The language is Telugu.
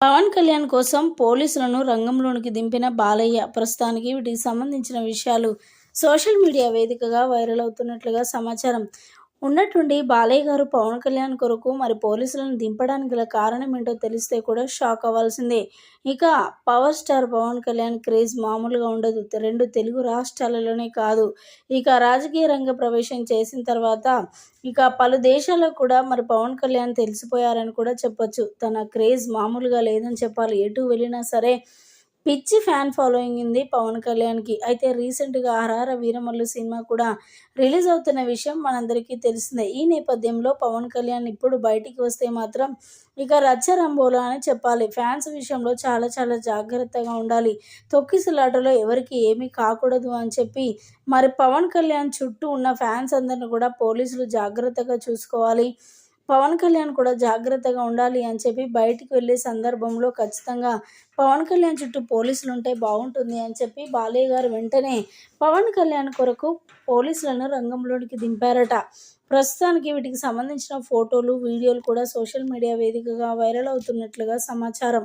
పవన్ కళ్యాణ్ కోసం పోలీసులను రంగంలోనికి దింపిన బాలయ్య ప్రస్తుతానికి వీటికి సంబంధించిన విషయాలు సోషల్ మీడియా వేదికగా వైరల్ అవుతున్నట్లుగా సమాచారం. ఉన్నట్టుండి బాలయ్య గారు పవన్ కళ్యాణ్ కొరకు మరి పోలీసులను దింపడానికి గల కారణం ఏంటో తెలిస్తే కూడా షాక్ అవ్వాల్సిందే. ఇక power star Pawan Kalyan craze మామూలుగా ఉండదు. రెండు తెలుగు రాష్ట్రాలలోనే కాదు. ఇక రాజకీయ రంగ ప్రవేశం చేసిన తర్వాత ఇక పలు దేశాల్లో కూడా మరి పవన్ కళ్యాణ్ తెలిసిపోయారని కూడా చెప్పొచ్చు. తన క్రేజ్ మామూలుగా లేదని చెప్పాలి. ఎటు వెళ్ళినా సరే పిచ్చి ఫ్యాన్ ఫాలోయింగ్ ఉంది పవన్ కళ్యాణ్కి. అయితే రీసెంట్గా ఆర్ఆర్ వీరమల్లు సినిమా కూడా రిలీజ్ అవుతున్న విషయం మనందరికీ తెలిసిందే. ఈ నేపథ్యంలో పవన్ కళ్యాణ్ ఇప్పుడు బయటికి వస్తే మాత్రం ఇక రచ్చరంబోలా అని చెప్పాలి. ఫ్యాన్స్ విషయంలో చాలా చాలా జాగ్రత్తగా ఉండాలి. తొక్కిసలాటలో ఎవరికి ఏమీ కాకూడదు అని చెప్పి మరి పవన్ కళ్యాణ్ చుట్టూ ఉన్న ఫ్యాన్స్ అందరిని కూడా పోలీసులు జాగ్రత్తగా చూసుకోవాలి. పవన్ కళ్యాణ్ కూడా జాగ్రత్తగా ఉండాలి అని చెప్పి బయటికి వెళ్ళే సందర్భంలో ఖచ్చితంగా పవన్ కళ్యాణ్ చుట్టూ పోలీసులు ఉంటే బాగుంటుంది అని చెప్పి బాలయ్య గారు వెంటనే పవన్ కళ్యాణ్ కొరకు పోలీసులను రంగంలోనికి దింపారట. ప్రస్తుతానికి వీటికి సంబంధించిన ఫోటోలు వీడియోలు కూడా సోషల్ మీడియా వేదికగా వైరల్ అవుతున్నట్లుగా సమాచారం.